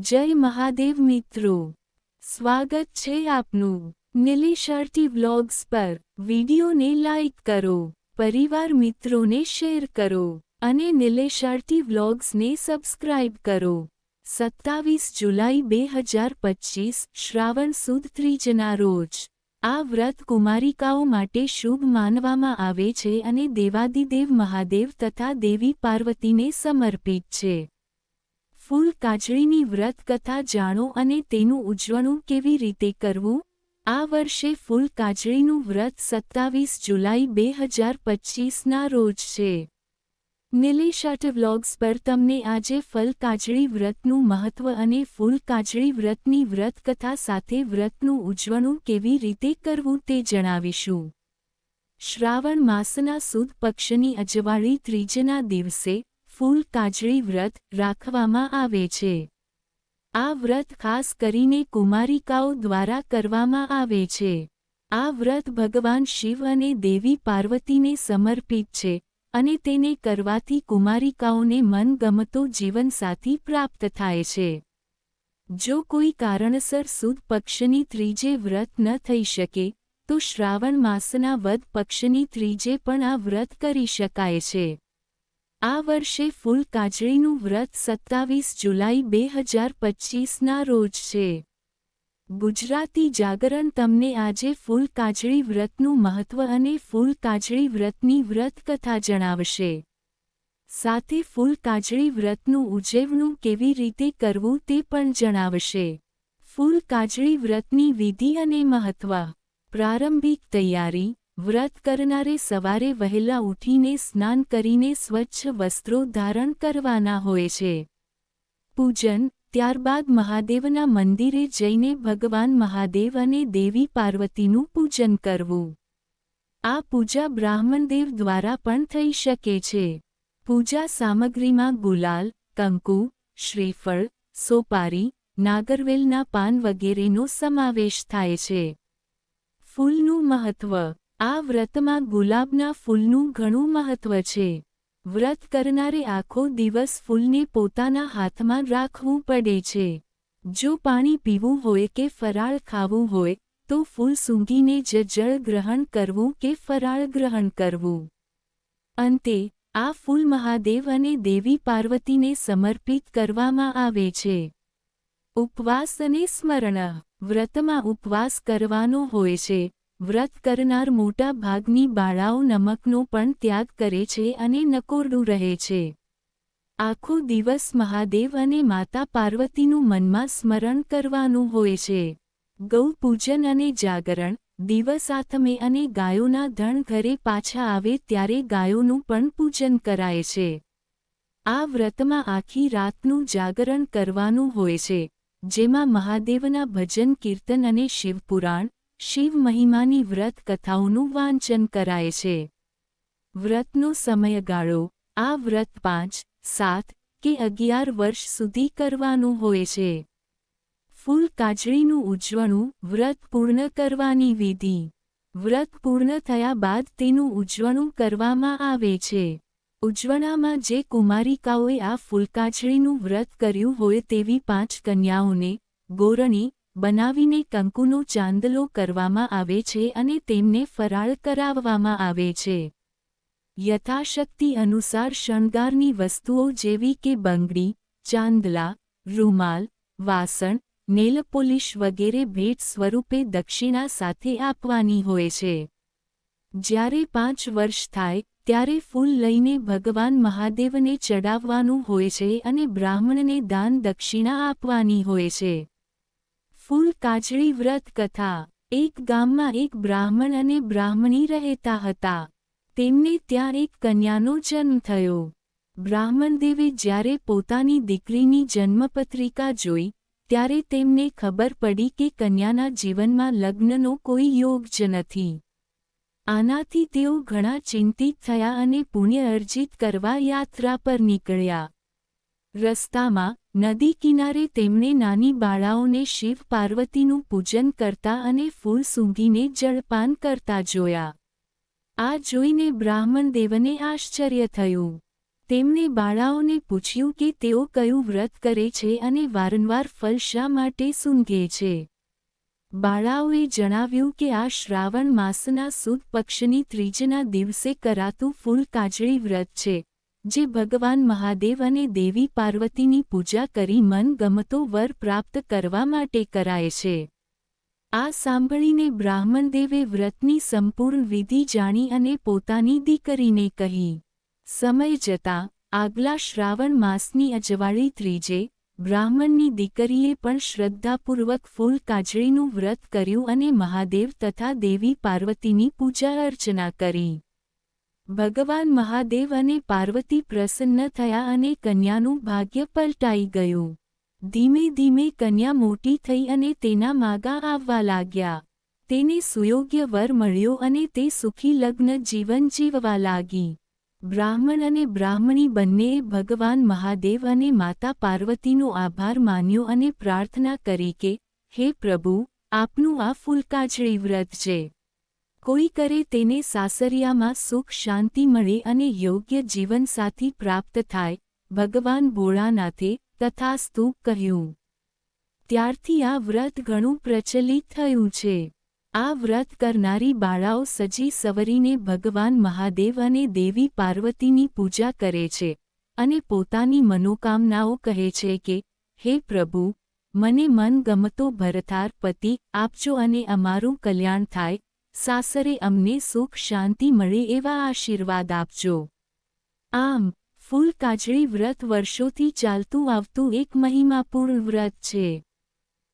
જય મહાદેવ મિત્રો. સ્વાગત છે આપનું. નિલેશાર્ટી વ્લોગ્સ પર. વિડિયોને લાઇક કરો. પરિવાર મિત્રોને શેર કરો. અને નિલેશાર્ટી વ્લોગ્સને સબસ્ક્રાઇબ કરો. સત્તાવીસ જુલાઈ બે હજાર પચીસ, શ્રાવણ સુદ ત્રીજના રોજ. આ વ્રત કુમારિકાઓ માટે શુભ માનવામાં આવે છે અને દેવાદિદેવ મહાદેવ તથા દેવી પાર્વતીને સમર્પિત છે. ફૂલ કાજળીની વ્રત કથા જાણો અને તેનું ઉજવણું કેવી રીતે કરવું? આ વર્ષે ફૂલ કાજળીનું વ્રત સત્તાવીસ જુલાઈ બે હજાર પચીસના રોજ છે. નિલેશાટ વ્લોગ્સ પર તમને આજે ફલ કાજળી વ્રતનું મહત્વ અને ફૂલ કાજળી વ્રતની વ્રત કથા સાથે વ્રતનું ઉજવણું કેવી રીતે કરવું તે જણાવીશું. શ્રાવણ માસના સુદ પક્ષની અજવાળી ત્રીજના દિવસે ફૂલ કાજળી વ્રત રાખવામાં આવે છે. આ વ્રત ખાસ કરીને કુમારિકાઓ દ્વારા કરવામાં આવે છે. આ વ્રત ભગવાન શિવ અને દેવી પાર્વતીને સમર્પિત છે અને તેને કરવાથી કુમારિકાઓને મનગમતો જીવનસાથી પ્રાપ્ત થાય છે. જો કોઈ કારણસર સુદ પક્ષની ત્રીજે વ્રત ન થઈ શકે, તો શ્રાવણ માસના વદ પક્ષની ત્રીજે પણ આ વ્રત કરી શકાય છે. આ વર્ષે ફૂલ કાજળીનું વ્રત સત્તાવીસ જુલાઈ બે હજાર પચીસના રોજ છે. ગુજરાતી જાગરણ તમને આજે ફૂલ કાજળી વ્રતનું મહત્વ અને ફૂલ કાજળી વ્રતની વ્રત કથા જણાવશે. સાથે ફૂલ કાજળી વ્રતનું ઉજવણું કેવી રીતે કરવું તે પણ જણાવશે. ફૂલ કાજળી વ્રતની વિધિ અને મહત્વ. પ્રારંભિક તૈયારી. વ્રત કરનારે સવારે વહેલા ઉઠીને સ્નાન કરીને સ્વચ્છ વસ્ત્રો ધારણ કરવાના હોય છે. પૂજન, ત્યારબાદ મહાદેવના મંદિરે જઈને ભગવાન મહાદેવ અને દેવી પાર્વતીનું પૂજન કરવું. આ પૂજા બ્રાહ્મણદેવ દ્વારા પણ થઈ શકે છે. પૂજા સામગ્રીમાં ગુલાલ, કંકુ, શ્રીફળ, સોપારી, નાગરવેલના પાન વગેરેનો સમાવેશ થાય છે. ફૂલનું મહત્વ આ વ્રતમાં ગુલાબના ફૂલનું ઘણું મહત્વ છે. વ્રત કરનારે આખો દિવસ ફૂલને પોતાના હાથમાં રાખવું પડે છે. જો પાણી પીવું હોય કે ફરાળ ખાવું હોય, તો ફૂલ સૂંઘીને જ જળ ગ્રહણ કરવું કે ફરાળ ગ્રહણ કરવું. અંતે, આ ફૂલ મહાદેવ અને દેવી પાર્વતીને સમર્પિત કરવામાં આવે છે. ઉપવાસ અને સ્મરણ. વ્રતમાં ઉપવાસ કરવાનો હોય છે. વ્રત કરનાર મોટા ભાગની બાળાઓ નમકનો પણ ત્યાગ કરે છે અને નકોરડું રહે છે. આખો દિવસ મહાદેવ અને માતા પાર્વતીનું મનમાં સ્મરણ કરવાનું હોય છે. ગૌપૂજન અને જાગરણ, દિવસ આથમે અને ગાયોના ધણ ઘરે પાછા આવે ત્યારે ગાયોનું પણ પૂજન કરાય છે. આ વ્રતમાં આખી રાતનું જાગરણ કરવાનું હોય છે. જેમાં મહાદેવના ભજન, કીર્તન અને શિવપુરાણ શિવ મહિમાની વ્રત કથાઓનું વાંચન કરાય છે. વ્રતનો સમયગાળો આ વ્રત પાંચ, સાત કે અગિયાર વર્ષ સુધી કરવાનું હોય છે. ફૂલ કાજળીનું ઉજવણું વ્રત પૂર્ણ કરવાની વિધિ. વ્રત પૂર્ણ થયા બાદ તેનું ઉજવણું કરવામાં આવે છે. ઉજવણામાં જે કુમારિકાઓએ આ ફૂલકાછળીનું વ્રત કર્યું હોય તેવી પાંચ કન્યાઓને, ગોરણી બનાવીને કંકુનો ચાંદલો કરવામાં આવે છે અને તેમને ફરાળ કરાવવામાં આવે છે. યથાશક્તિ અનુસાર શણગારની વસ્તુઓ જેવી કે બંગડી, ચાંદલા, રૂમાલ, વાસણ નેલપોલિશ વગેરે ભેટ સ્વરૂપે દક્ષિણા સાથે આપવાની હોય છે. જ્યારે પાંચ વર્ષ થાય, ત્યારે ફૂલ લઈને ભગવાન મહાદેવને ચડાવવાનું હોય છે અને બ્રાહ્મણને દાન દક્ષિણા આપવાની હોય છે. ફૂલ કાજળી વ્રત કથા. એક ગામમાં એક બ્રાહ્મણ અને બ્રાહ્મણી રહેતા હતા. તેમને ત્યાં એક કન્યાનો જન્મ થયો. બ્રાહ્મણદેવે જ્યારે પોતાની દીકરીની જન્મપત્રિકા જોઈ, ત્યારે તેમને ખબર પડી કે કન્યાના જીવનમાં લગ્નનો કોઈ યોગ જ નથી. આનાથી તેઓ ઘણા ચિંતિત થયા અને પુણ્ય અર્જિત કરવા યાત્રા પર નીકળ્યા. રસ્તામાં નદી કિનારે તેમણે નાની બાળાઓને શિવ પાર્વતીનું પૂજન કરતા અને ફૂલ સૂંઘીને જળપાન કરતા જોયા. આ જોઈને બ્રાહ્મણ દેવને આશ્ચર્ય થયું. તેમણે બાળાઓને પૂછ્યું કે તેઓ કયું વ્રત કરે છે અને વારંવાર ફલ શા માટે સૂંઘે છે? બાળાઓએ જણાવ્યું કે આ શ્રાવણ માસના સુદ પક્ષની ત્રીજના દિવસે કરાતું ફૂલ કાજળી વ્રત છે. જે ભગવાન મહાદેવ અને દેવી પાર્વતીની પૂજા કરી મન ગમતો વર પ્રાપ્ત કરવા માટે કરાય છે. આ સાંભળીને બ્રાહ્મણદેવે વ્રતની સંપૂર્ણ વિધિ જાણી અને પોતાની દીકરીને કહી, સમય જતાં, આગલા શ્રાવણ માસની અજવાળી ત્રીજે, બ્રાહ્મણની દીકરીએ પણ શ્રદ્ધાપૂર્વક ફૂલ કાજળીનું વ્રત કર્યું અને મહાદેવ તથા દેવી પાર્વતીની પૂજા અર્ચના કરી. ભગવાન મહાદેવ અને પાર્વતી પ્રસન્ન થયા અને કન્યાનું ભાગ્ય પલટાઈ ગયું. ધીમે ધીમે કન્યા મોટી થઈ અને તેના માગા આવવા લાગ્યા. તેને સુયોગ્ય વર મળ્યો અને તે સુખી લગ્ન જીવન જીવવા લાગી. બ્રાહ્મણ અને બ્રાહ્મણી બંનેએ ભગવાન મહાદેવ અને માતા પાર્વતીનો આભાર માન્યો અને પ્રાર્થના કરી કે, હે પ્રભુ, આપનું આ ફૂલકાજળી વ્રત છે. કોઈ કરે તેને સાસરિયામાં સુખ શાંતિ મળે અને યોગ્ય જીવનસાથી પ્રાપ્ત થાય, ભગવાન ભોળાનાથે તથાસ્તુ કહ્યું. ત્યારથી આ વ્રત ઘણું પ્રચલિત થયું છે. આ વ્રત કરનારી બાળાઓ સજી સવરીને ભગવાન મહાદેવ અને દેવી પાર્વતીની પૂજા કરે છે અને પોતાની મનોકામનાઓ કહે છે કે, હે પ્રભુ, મને મન ગમતો ભરથાર પતિ આપજો અને અમારું કલ્યાણ થાય સાસરે અમને સુખ શાંતિ મળે એવા આશીર્વાદ આપજો. આમ ફૂલ કાજળી વ્રત વર્ષોથી ચાલતું આવતું એક મહિમાપૂર્ણ વ્રત છે.